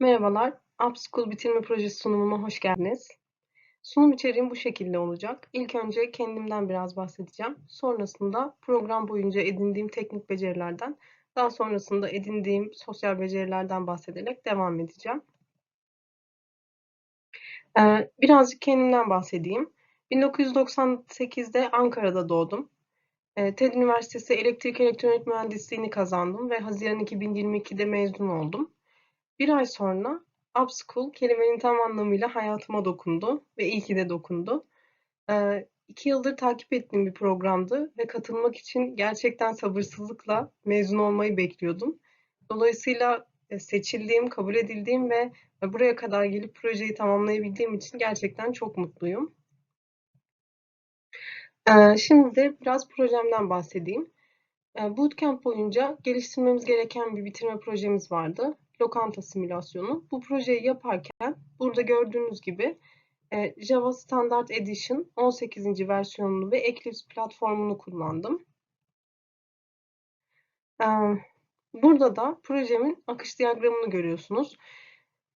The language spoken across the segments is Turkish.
Merhabalar, Upschool bitirme projesi sunumuma hoş geldiniz. Sunum içeriğim bu şekilde olacak. İlk önce kendimden biraz bahsedeceğim. Sonrasında program boyunca edindiğim teknik becerilerden, daha sonrasında edindiğim sosyal becerilerden bahsederek devam edeceğim. Ee, birazcık kendimden bahsedeyim. 1998'de Ankara'da doğdum. Ee, TED Üniversitesi Elektrik Elektronik Mühendisliğini kazandım ve Haziran 2022'de mezun oldum. Bir ay sonra Upschool kelimenin tam anlamıyla hayatıma dokundu ve iyi ki de dokundu. Ee, iki yıldır takip ettiğim bir programdı ve katılmak için gerçekten sabırsızlıkla mezun olmayı bekliyordum. Dolayısıyla e, seçildiğim, kabul edildiğim ve buraya kadar gelip projeyi tamamlayabildiğim için gerçekten çok mutluyum. Şimdi de biraz projemden bahsedeyim. Bootcamp boyunca geliştirmemiz gereken bir bitirme projemiz vardı lokanta simülasyonu. Bu projeyi yaparken burada gördüğünüz gibi e, Java Standard Edition 18. versiyonunu ve Eclipse platformunu kullandım. E, burada da projemin akış diyagramını görüyorsunuz.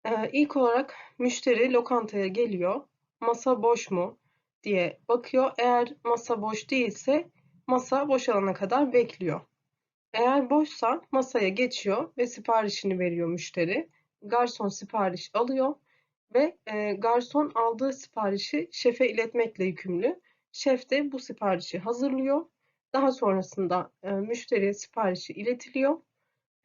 E, ilk olarak müşteri lokantaya geliyor. Masa boş mu diye bakıyor. Eğer masa boş değilse masa boşalana kadar bekliyor. Eğer boşsa masaya geçiyor ve siparişini veriyor müşteri. Garson sipariş alıyor ve e, garson aldığı siparişi şefe iletmekle yükümlü. Şef de bu siparişi hazırlıyor. Daha sonrasında e, müşteriye siparişi iletiliyor.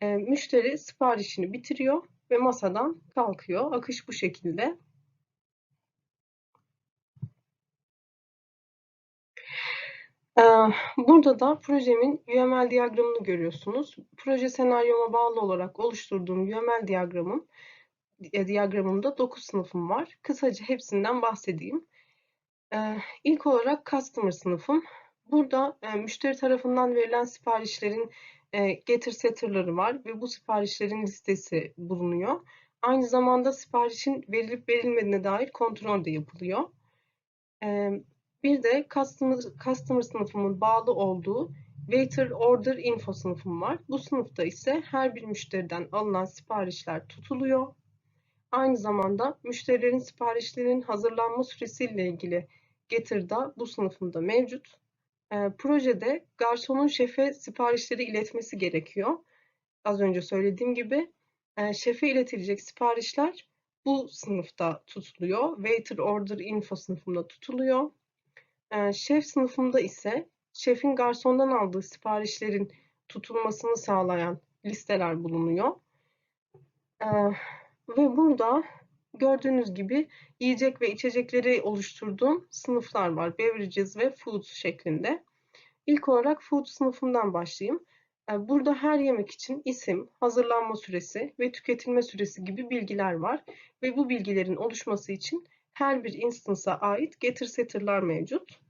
E, müşteri siparişini bitiriyor ve masadan kalkıyor. Akış bu şekilde. Burada da projemin UML diyagramını görüyorsunuz. Proje senaryoma bağlı olarak oluşturduğum UML diyagramım, e, diyagramımda 9 sınıfım var. Kısaca hepsinden bahsedeyim. İlk olarak Customer sınıfım. Burada e, müşteri tarafından verilen siparişlerin e, getir setter'ları var ve bu siparişlerin listesi bulunuyor. Aynı zamanda siparişin verilip verilmediğine dair kontrol de yapılıyor. Bir de customer, customer sınıfımın bağlı olduğu Waiter Order Info sınıfım var. Bu sınıfta ise her bir müşteriden alınan siparişler tutuluyor. Aynı zamanda müşterilerin siparişlerinin hazırlanma süresiyle ilgili getir da bu sınıfımda mevcut. E, projede garsonun şefe siparişleri iletmesi gerekiyor. Az önce söylediğim gibi e, şefe iletilecek siparişler bu sınıfta tutuluyor. Waiter Order Info sınıfında tutuluyor şef sınıfında ise şefin garsondan aldığı siparişlerin tutulmasını sağlayan listeler bulunuyor. ve burada gördüğünüz gibi yiyecek ve içecekleri oluşturduğum sınıflar var. Beverages ve Foods şeklinde. İlk olarak Food sınıfından başlayayım. Burada her yemek için isim, hazırlanma süresi ve tüketilme süresi gibi bilgiler var. Ve bu bilgilerin oluşması için her bir instance'a ait getir setter'lar mevcut.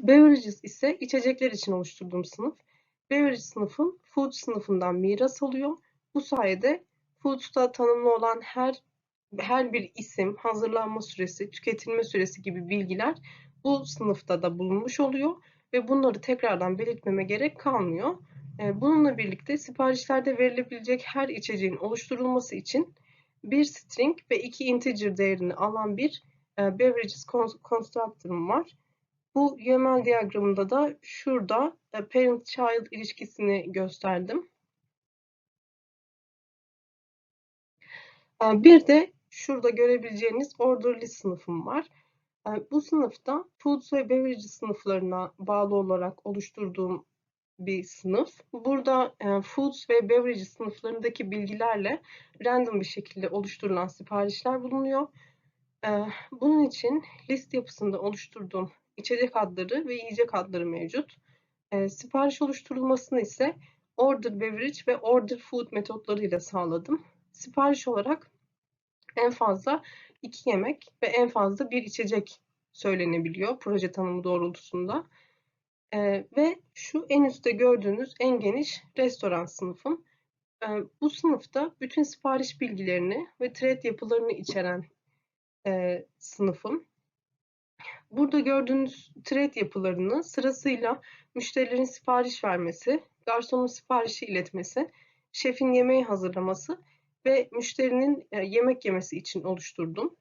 Beverages ise içecekler için oluşturduğum sınıf. Beverage sınıfım food sınıfından miras alıyor. Bu sayede food'da tanımlı olan her her bir isim, hazırlanma süresi, tüketilme süresi gibi bilgiler bu sınıfta da bulunmuş oluyor ve bunları tekrardan belirtmeme gerek kalmıyor. Bununla birlikte siparişlerde verilebilecek her içeceğin oluşturulması için bir string ve iki integer değerini alan bir beverages constructor'ım var. Bu UML diyagramında da şurada e, parent-child ilişkisini gösterdim. E, bir de şurada görebileceğiniz orderly sınıfım var. E, bu sınıfta foods ve beverages sınıflarına bağlı olarak oluşturduğum bir sınıf. Burada foods ve beverages sınıflarındaki bilgilerle random bir şekilde oluşturulan siparişler bulunuyor. Bunun için list yapısında oluşturduğum içecek adları ve yiyecek adları mevcut. E, sipariş oluşturulmasını ise order beverage ve order food metotlarıyla sağladım. Sipariş olarak en fazla iki yemek ve en fazla bir içecek söylenebiliyor proje tanımı doğrultusunda. E, ve şu en üstte gördüğünüz en geniş restoran sınıfım. E, bu sınıfta bütün sipariş bilgilerini ve thread yapılarını içeren e, sınıfım. Burada gördüğünüz thread yapılarını sırasıyla müşterilerin sipariş vermesi, garsonun siparişi iletmesi şefin yemeği hazırlaması ve müşterinin e, yemek yemesi için oluşturdum.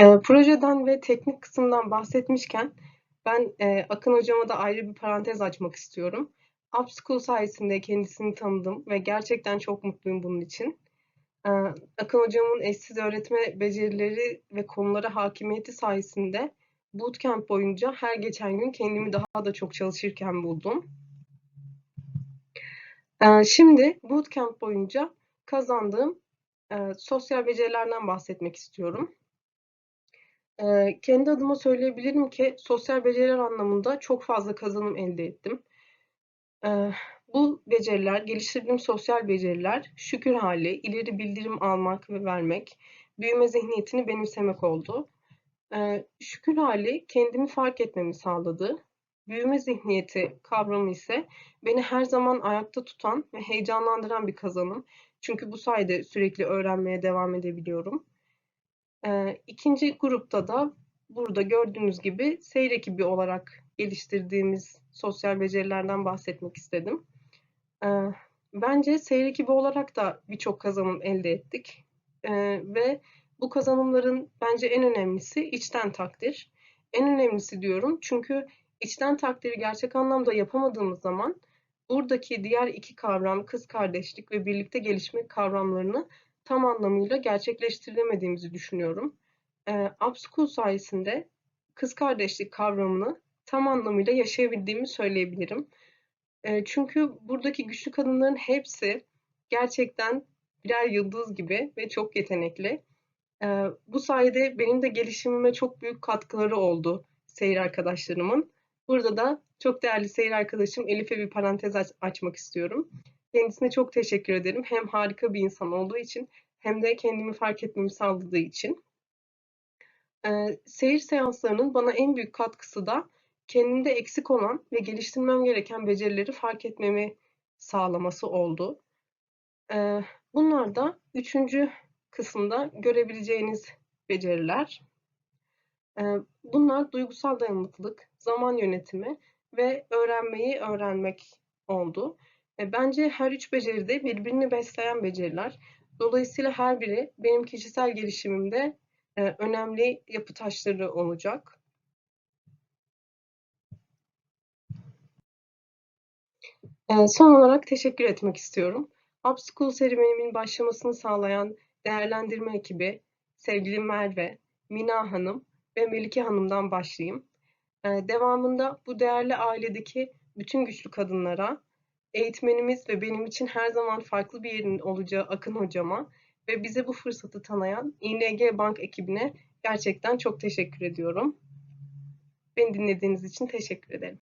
E, projeden ve teknik kısımdan bahsetmişken ben e, Akın hocama da ayrı bir parantez açmak istiyorum. Upschool sayesinde kendisini tanıdım ve gerçekten çok mutluyum bunun için. Ee, Akın hocamın eşsiz öğretme becerileri ve konulara hakimiyeti sayesinde bootcamp boyunca her geçen gün kendimi daha da çok çalışırken buldum. Ee, şimdi bootcamp boyunca kazandığım e, sosyal becerilerden bahsetmek istiyorum. Kendi adıma söyleyebilirim ki sosyal beceriler anlamında çok fazla kazanım elde ettim. Bu beceriler, geliştirdiğim sosyal beceriler, şükür hali, ileri bildirim almak ve vermek, büyüme zihniyetini benimsemek oldu. Şükür hali kendimi fark etmemi sağladı. Büyüme zihniyeti kavramı ise beni her zaman ayakta tutan ve heyecanlandıran bir kazanım. Çünkü bu sayede sürekli öğrenmeye devam edebiliyorum. İkinci grupta da burada gördüğünüz gibi seyir ekibi olarak geliştirdiğimiz sosyal becerilerden bahsetmek istedim. Bence seyir ekibi olarak da birçok kazanım elde ettik. Ve bu kazanımların bence en önemlisi içten takdir. En önemlisi diyorum çünkü içten takdiri gerçek anlamda yapamadığımız zaman buradaki diğer iki kavram, kız kardeşlik ve birlikte gelişmek kavramlarını tam anlamıyla gerçekleştiremediğimizi düşünüyorum. E, Upschool sayesinde kız kardeşlik kavramını tam anlamıyla yaşayabildiğimi söyleyebilirim. E, çünkü buradaki güçlü kadınların hepsi gerçekten birer yıldız gibi ve çok yetenekli. E, bu sayede benim de gelişimime çok büyük katkıları oldu seyir arkadaşlarımın. Burada da çok değerli seyir arkadaşım Elif'e bir parantez aç açmak istiyorum. Kendisine çok teşekkür ederim. Hem harika bir insan olduğu için hem de kendimi fark etmemi sağladığı için. Ee, seyir seanslarının bana en büyük katkısı da kendimde eksik olan ve geliştirmem gereken becerileri fark etmemi sağlaması oldu. Ee, bunlar da üçüncü kısımda görebileceğiniz beceriler. Ee, bunlar duygusal dayanıklılık, zaman yönetimi ve öğrenmeyi öğrenmek oldu. Ee, bence her üç beceri de birbirini besleyen beceriler. Dolayısıyla her biri benim kişisel gelişimimde e, önemli yapı taşları olacak. Ee, son olarak teşekkür etmek istiyorum. Upschool serüvenimin başlamasını sağlayan değerlendirme ekibi, sevgili Merve, Mina Hanım ve Melike Hanım'dan başlayayım. Devamında bu değerli ailedeki bütün güçlü kadınlara, eğitmenimiz ve benim için her zaman farklı bir yerin olacağı Akın Hocama ve bize bu fırsatı tanıyan ING Bank ekibine gerçekten çok teşekkür ediyorum. Beni dinlediğiniz için teşekkür ederim.